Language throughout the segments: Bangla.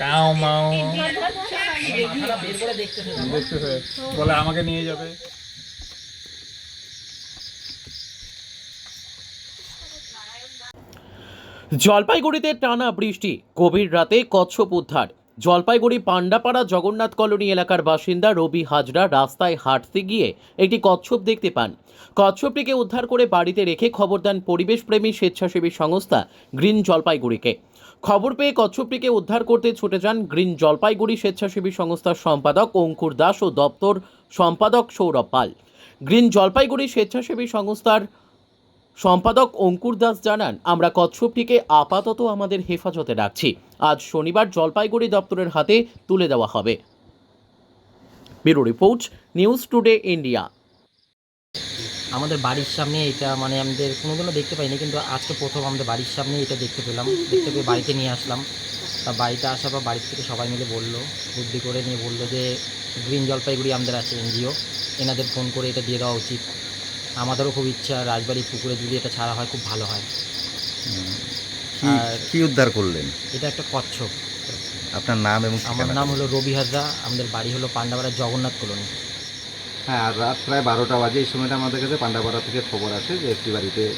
কাও মাও। দেখতেছে বলে আমাকে নিয়ে যাবে। জলপাইগুড়িতে টানা বৃষ্টি গভীর রাতে কচ্ছপ উদ্ধার। জলপাইগুড়ি পান্ডাপাড়া জগন্নাথ কলোনি এলাকার বাসিন্দা রবি হাজরা রাস্তায় হাঁটতে গিয়ে একটি কচ্ছপ দেখতে পান। কচ্ছপটিকে উদ্ধার করে বাড়িতে রেখে খবর দেন পরিবেশপ্রেমী স্বেচ্ছাসেবী সংস্থা গ্রিন জলপাইগুড়িকে। খবর পেয়ে কচ্ছপটিকে উদ্ধার করতে ছুটে যান গ্রিন জলপাইগুড়ি স্বেচ্ছাসেবী সংস্থার সম্পাদক অঙ্কুর দাস ও দপ্তর সম্পাদক সৌরভ পাল। গ্রিন জলপাইগুড়ি স্বেচ্ছাসেবী সংস্থার সম্পাদক অঙ্কুর দাস জানান, আমরা কচ্ছপটিকে আপাতত আমাদের হেফাজতে রাখছি। আজ শনিবার জলপাইগুড়ি দপ্তরের হাতে তুলে দেওয়া হবে। Bureau report, news today India. আমাদের বাড়ির সামনে এটা মানে আমাদের কোনোদিনও দেখতে পাইনি, কিন্তু আজকে প্রথম আমাদের বাড়ির সামনে এটা দেখতে পেলাম। দেখতে পেয়ে বাড়িতে নিয়ে আসলাম। তা বাড়িতে আসার পর বাড়ির থেকে সবাই মিলে বলল, বুদ্ধি করে নিয়ে বলল যে, গ্রিন জলপাইগুড়ি আমাদের আছে এনজিও। এনাদের ফোন করে এটা দিয়ে দেওয়া উচিত। আমাদেরও খুব ইচ্ছা রাজবাড়ি পুকুরে যদি এটা ছাড়া হয় খুব ভালো হয়। কি আর- কি উদ্ধার করলেন? এটা একটা কচ্ছপ। আপনার নাম এবং আমার নাম হলো রবি হাজরা আমাদের বাড়ি হলো পান্ডাপাড়া জগন্নাথ কলোনি। হ্যাঁ আর রাত প্রায় বারোটা বাজে এই সময়টা আমাদের কাছে পান্ডাপাড়া থেকে খবর আসে যে একটি বাড়িতে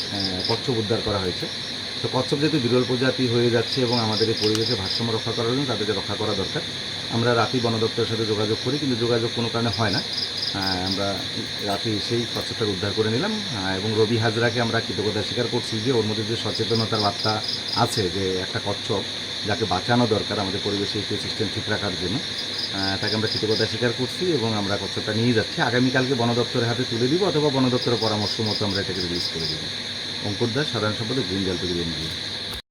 কচ্ছপ উদ্ধার করা হয়েছে। তো কচ্ছপ যেহেতু বিরল প্রজাতি হয়ে যাচ্ছে এবং আমাদের এই পরিবেশে ভারসাম্য রক্ষা করার জন্য তাদেরকে রক্ষা করা দরকার। আমরা রাতি বন দপ্তরের সাথে যোগাযোগ করি কিন্তু যোগাযোগ কোনো কারণে হয় না। আমরা রাতে এসেই কচ্ছপটাকে উদ্ধার করে নিলাম। এবং রবি হাজরাকে আমরা কৃতজ্ঞতা স্বীকার করছি যে ওর মধ্যে যে সচেতনতার বার্তা আছে যে একটা কচ্ছপ যাকে বাঁচানো দরকার আমাদের পরিবেশে ইকোসিস্টেম ঠিক রাখার জন্য তাকে আমরা কৃতজ্ঞতা স্বীকার করছি এবং আমরা কচ্ছপটা নিয়ে যাচ্ছি। আগামীকালকে বন দপ্তরের হাতে তুলে দিব অথবা বন দপ্তরের পরামর্শ মতো আমরা এটাকে রিলিজ করে দিব। অঙ্কুর দাস, সাধারণ সম্পাদক, গ্রিন জলপাইগুড়ি এনজিও